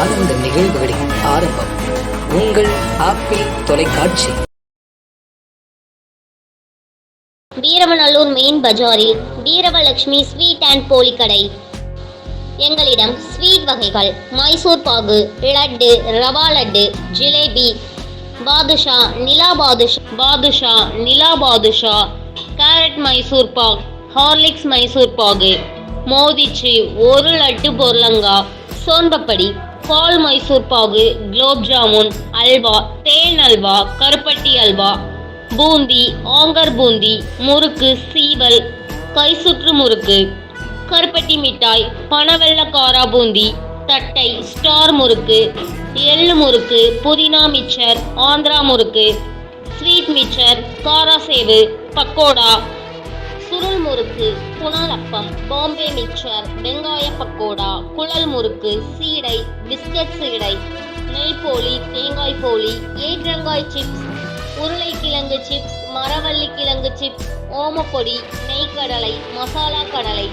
ஆனந்த நிகழ்வுகளின் ஆரம்பம். உங்கள் ஆப்பிள் தொலைக்காட்சி. வீரமநல்லூர் மெயின் பஜாரில் வீரவலட்சுமி ஸ்வீட் அண்ட் போலி கடை. எங்களிடம் ஸ்வீட் வகைகள் மைசூர் பாகு லட்டு ரவா லட்டு ஜிலேபி பாதுஷா நிலா பாதுஷா பாதுஷா நிலா பாதுஷா கேரட் மைசூர் பாக் ஹார்லிக்ஸ் மைசூர் பாகு மோதிச்சு ஒரு லட்டு பொருளங்கா சோன்பப்படி பால் மைசூர் பாகு குலோப் ஜாமுன் அல்வா தேன் அல்வா கருப்பட்டி அல்வா பூந்தி ஆங்கர் பூந்தி முறுக்கு சீவல் கைசுற்று முறுக்கு கருப்பட்டி மிட்டாய் பனவெல்ல காரா பூந்தி தட்டை ஸ்டார் முறுக்கு எள்ளு முறுக்கு புதினா மிச்சர் ஆந்திரா முறுக்கு ஸ்வீட் மிச்சர் காரா சேவு பக்கோடா சுருள் முறுக்கு புனல் அப்பம் பாம்பே மிக்சர் வெங்காய பக்கோடா குழல் முறுக்கு சீடை பிஸ்கட் சீடை நெய் போலி தேங்காய் போலி ஏற்றங்காய் சிப்ஸ் உருளைக்கிழங்கு சிப்ஸ் மரவள்ளி கிழங்கு சிப்ஸ் ஓமப்பொடி நெய்க்கடலை மசாலா கடலை.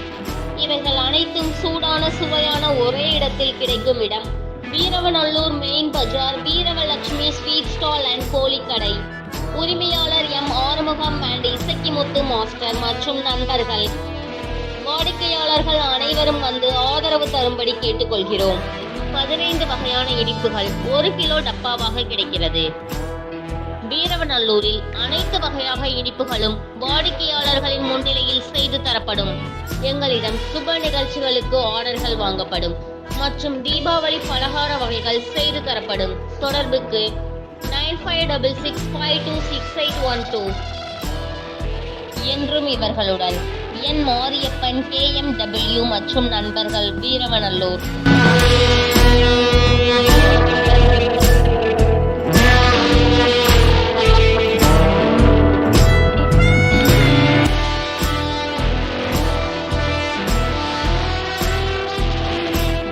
இவைகள் அனைத்தும் சூடான சுவையான ஒரே இடத்தில் கிடைக்கும் இடம். வீரவநல்லூர் மெயின் பஜார் வீரவலட்சுமி ஸ்வீட் ஸ்டால் அண்ட் கோழிக்கடை. கடை உரிமையாளர் M Arumugam and Isakkimuthu master மற்றும் நண்பர்கள். வாடிக்கையாளர்கள் அனைவரும் வந்து ஆதரவு தரும்படி கேட்டுக்கொள்கிறோம். பதினைந்து வகையான இனிப்புகள் ஒரு கிலோ டப்பாவாக கிடைக்கிறது. வீரவநல்லூரில் அனைத்து வகையாக இனிப்புகளும் வாடிக்கையாளர்களின் முன்னிலையில் செய்து தரப்படும். எங்களிடம் சுப நிகழ்ச்சிகளுக்கு ஆர்டர்கள் வாங்கப்படும் மற்றும் தீபாவளி பலகார வகைகள் செய்து தரப்படும். தொடர்புக்கு nine five double six five two six eight one two. என்றும் இவர்களுடன் N Mariyappan K M W மற்றும் நண்பர்கள் வீரவநல்லூர்.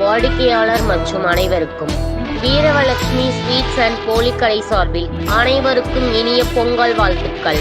வாடிக்கையாளர் மற்றும் அனைவருக்கும் வீரவலட்சுமி ஸ்வீட்ஸ் அண்ட் போலிக்கடை சார்பில் அனைவருக்கும் இனிய பொங்கல் வாழ்த்துக்கள்.